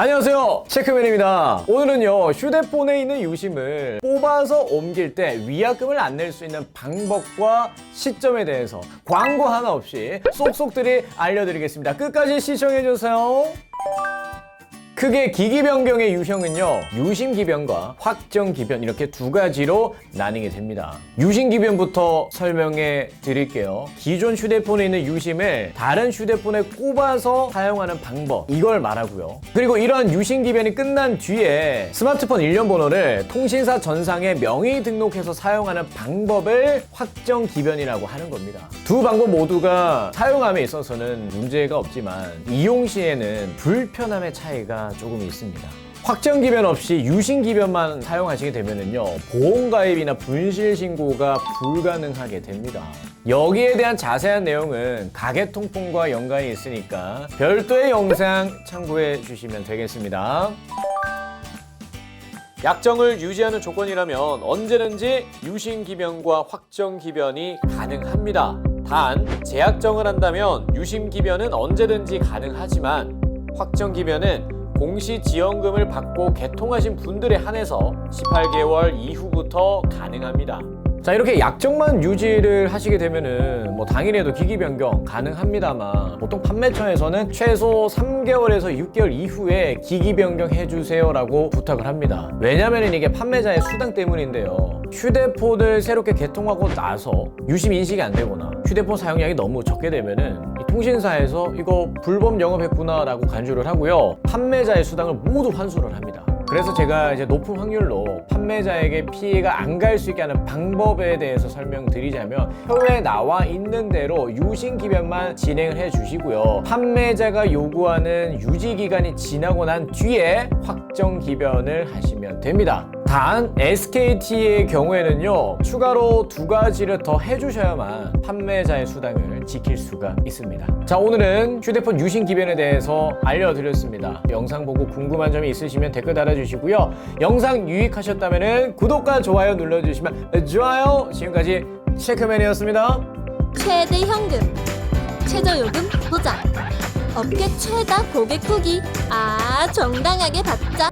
안녕하세요. 체크맨입니다. 오늘은요 휴대폰에 있는 유심을 뽑아서 옮길 때 위약금을 안 낼 수 있는 방법과 시점에 대해서 광고 하나 없이 쏙쏙들이 알려드리겠습니다. 끝까지 시청해주세요 크게 기기 변경의 유형은요 유심 기변과 확정 기변 이렇게 두 가지로 나뉘게 됩니다. 유심 기변부터 설명해 드릴게요. 기존 휴대폰에 있는 유심을 다른 휴대폰에 꼽아서 사용하는 방법 이걸 말하고요. 그리고 이러한 유심 기변이 끝난 뒤에 스마트폰 일련 번호를 통신사 전상에 명의 등록해서 사용하는 방법을 확정 기변이라고 하는 겁니다. 두 방법 모두가 사용함에 있어서는 문제가 없지만 이용 시에는 불편함의 차이가 조금 있습니다. 확정 기변 없이 유심 기변만 사용하시게 되면은요 보험 가입이나 분실 신고가 불가능하게 됩니다. 여기에 대한 자세한 내용은 가계 통풍과 연관이 있으니까 별도의 영상 참고해 주시면 되겠습니다. 약정을 유지하는 조건이라면 언제든지 유심 기변과 확정 기변이 가능합니다. 단 재약정을 한다면 유심 기변은 언제든지 가능하지만 확정 기변은 공시 지원금을 받고 개통하신 분들에 한해서 18개월 이후부터 가능합니다. 자 이렇게 약정만 유지를 하시게 되면은 뭐 당일에도 기기 변경 가능합니다만 보통 판매처에서는 최소 3개월에서 6개월 이후에 기기 변경 해 주세요라고 부탁을 합니다. 왜냐면은 이게 판매자의 수당 때문인데요. 휴대폰을 새롭게 개통하고 나서 유심 인식이 안 되거나 휴대폰 사용량이 너무 적게 되면은 이 통신사에서 이거 불법 영업했구나라고 간주를 하고요. 판매자의 수당을 모두 환수를 합니다. 그래서 제가 이제 높은 확률로 판매자에게 피해가 안 갈 수 있게 하는 방법에 대해서 설명드리자면 표에 나와 있는 대로 유심 기변만 진행을 해 주시고요. 판매자가 요구하는 유지 기간이 지나고 난 뒤에 확정 기변을 하시면 됩니다. 단 SKT의 경우에는요 추가로 두 가지를 더 해주셔야만 판매자의 수당을 지킬 수가 있습니다. 자 오늘은 휴대폰 유심 기변에 대해서 알려드렸습니다. 영상 보고 궁금한 점이 있으시면 댓글 달아주시고요. 영상 유익하셨다면 구독과 좋아요 눌러주시면 좋아요. 지금까지 체크맨이었습니다. 최대 현금, 최저요금 보장, 업계 최다 고객 후기, 아 정당하게 받자.